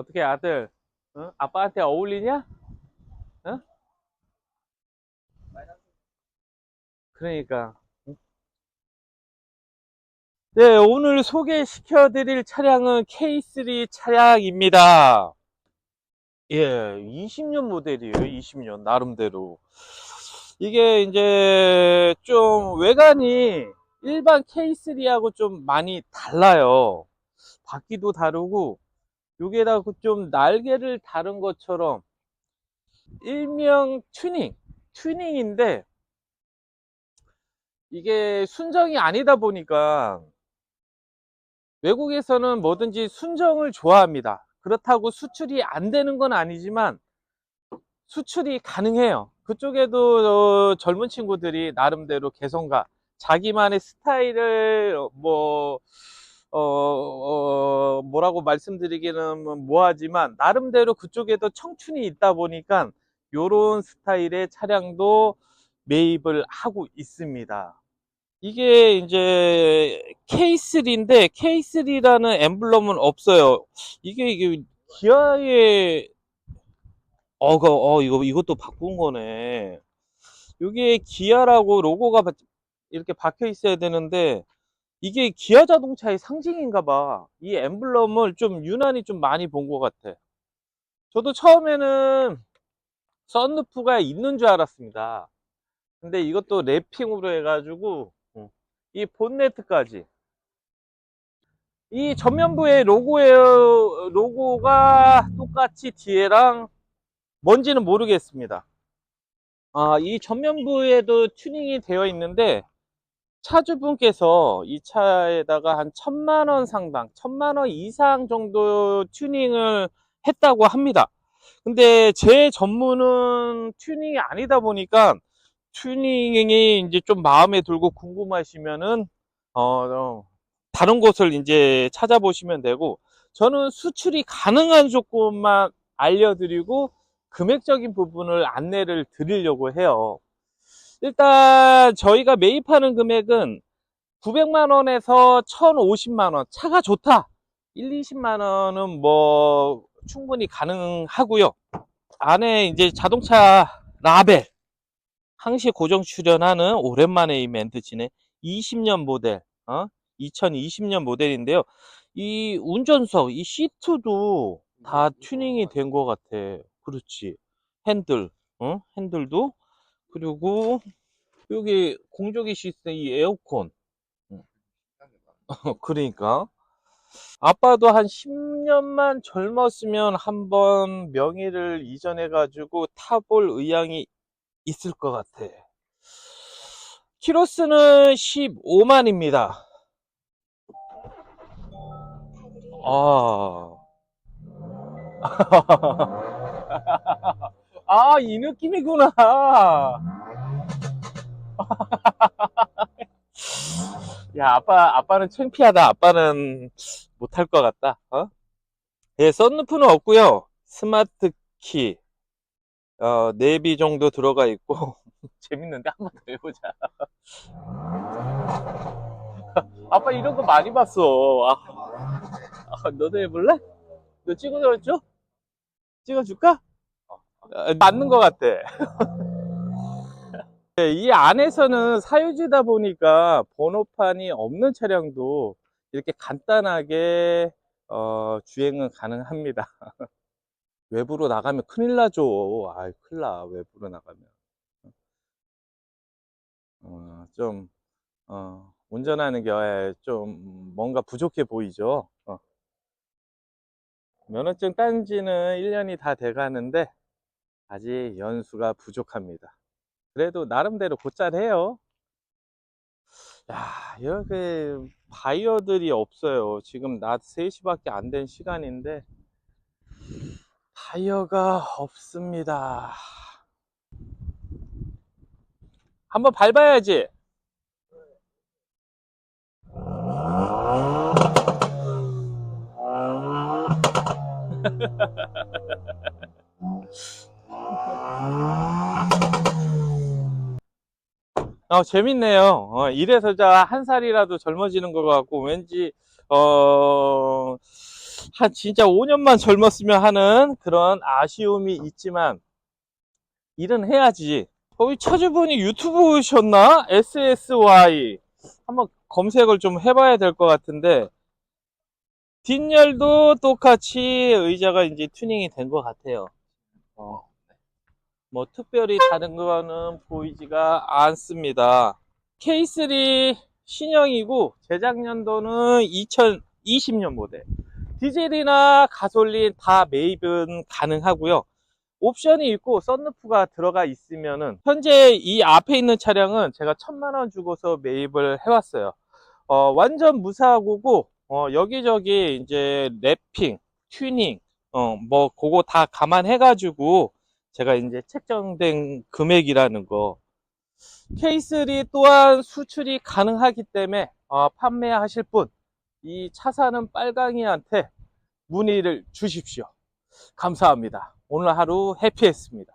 어떻게 아들 어? 아빠한테 어울리냐? 어? 그러니까 응? 네 오늘 소개시켜 드릴 차량은 K3 차량입니다 예 20년 모델이에요 20년 나름대로 이게 이제 좀 외관이 일반 K3하고 좀 많이 달라요 바퀴도 다르고 여기에다가 그좀 날개를 다른 것처럼 일명 튜닝, 튜닝인데 이게 순정이 아니다 보니까 외국에서는 뭐든지 순정을 좋아합니다. 그렇다고 수출이 안 되는 건 아니지만 수출이 가능해요. 그쪽에도 어, 젊은 친구들이 나름대로 개성과 자기만의 스타일을 뭐 어, 어, 뭐라고 말씀드리기는 뭐하지만 나름대로 그쪽에도 청춘이 있다 보니까 요런 스타일의 차량도 매입을 하고 있습니다. 이게 이제 K3인데 K3라는 엠블럼은 없어요. 이게 이게 기아의 어, 그, 어 이거 이것도 바꾼 거네. 여기에 기아라고 로고가 바- 이렇게 박혀 있어야 되는데 이게 기아 자동차의 상징인가 봐. 이 엠블럼을 좀 유난히 좀 많이 본 것 같아. 저도 처음에는 썬루프가 있는 줄 알았습니다. 근데 이것도 랩핑으로 해가지고 어, 이 본네트까지 이 전면부의 로고에요 로고가 똑같이 뒤에랑 뭔지는 모르겠습니다. 아, 이 전면부에도 튜닝이 되어 있는데 차주분께서 이 차에다가 한 천만 원 상당, 천만 원 이상 정도 튜닝을 했다고 합니다. 근데 제 전문은 튜닝이 아니다 보니까 튜닝이 이제 좀 마음에 들고 궁금하시면은 어, 어, 다른 곳을 이제 찾아보시면 되고 저는 수출이 가능한 조건만 알려드리고 금액적인 부분을 안내를 드리려고 해요. 일단 저희가 매입하는 금액은 900만 원에서 1050만 원. 차가 좋다. 1, 20만 원은 뭐 충분히 가능하고요. 안에 이제 자동차 라벨 항시 고정 출연하는 오랜만에 이 멘트치네 20년 모델 어? 2020년 모델인데요. 이 운전석 이 시트도 다 튜닝이 된 것 같아. 그렇지. 핸들 어? 핸들도 그리고 여기 공조기 시스템 이 에어컨. 음, 그러니까. 아빠도 한 10년만 젊었으면 한번 명의를 이전해 가지고 타볼 의향이 있을 것 같아. 키로수는 15만입니다. 아, 아, 이 느낌이구나. 야, 아빠, 아빠는 창피하다. 아빠는 못할 것 같다. 어? 예, 썬루프는 없고요. 스마트 키, 어, 내비 정도 들어가 있고 재밌는데 한 번 더 해보자. 아빠 이런 거 많이 봤어. 아, 아, 너도 해볼래? 너 찍어줘? 찍어줄까? 아, 맞는 것 같아. 네, 이 안에서는 사유지다 보니까 번호판이 없는 차량도 이렇게 간단하게 어, 주행은 가능합니다. 외부로 나가면 큰일 나죠. 아이, 큰일 나. 외부로 나가면. 어, 좀, 어, 운전하는 게 좀 뭔가 부족해 보이죠. 어. 면허증 딴 지는 1년이 다 돼 가는데 아직 연수가 부족합니다. 그래도 나름대로 곧잘해요. 야, 이렇게 바이어들이 없어요. 지금 낮 3시밖에 안 된 시간인데 바이어가 없습니다. 한번 밟아야지. 어, 재밌네요. 어, 이래서 자, 한 살이라도 젊어지는 것 같고, 왠지, 어, 한 진짜 5년만 젊었으면 하는 그런 아쉬움이 있지만 일은 해야지. 거기 차주분이 유튜브 오셨나? SSY. 한번 검색을 좀 해봐야 될 것 같은데 뒷열도 똑같이 의자가 이제 튜닝이 된 것 같아요. 어, 뭐 특별히 다른 거는 보이지가 않습니다. K3 신형이고 제작 연도는 2020년 모델. 디젤이나 가솔린 다 매입은 가능하고요. 옵션이 있고 썬루프가 들어가 있으면은 현재 이 앞에 있는 차량은 제가 천만 원 주고서 매입을 해왔어요. 어, 완전 무사고고 어, 여기저기 이제 랩핑, 튜닝, 어, 뭐 그거 다 감안해가지고 제가 이제 책정된 금액이라는 거. K3 또한 수출이 가능하기 때문에 어, 판매하실 분, 이 차 사는 빨강이한테 문의를 주십시오. 감사합니다. 오늘 하루 해피했습니다.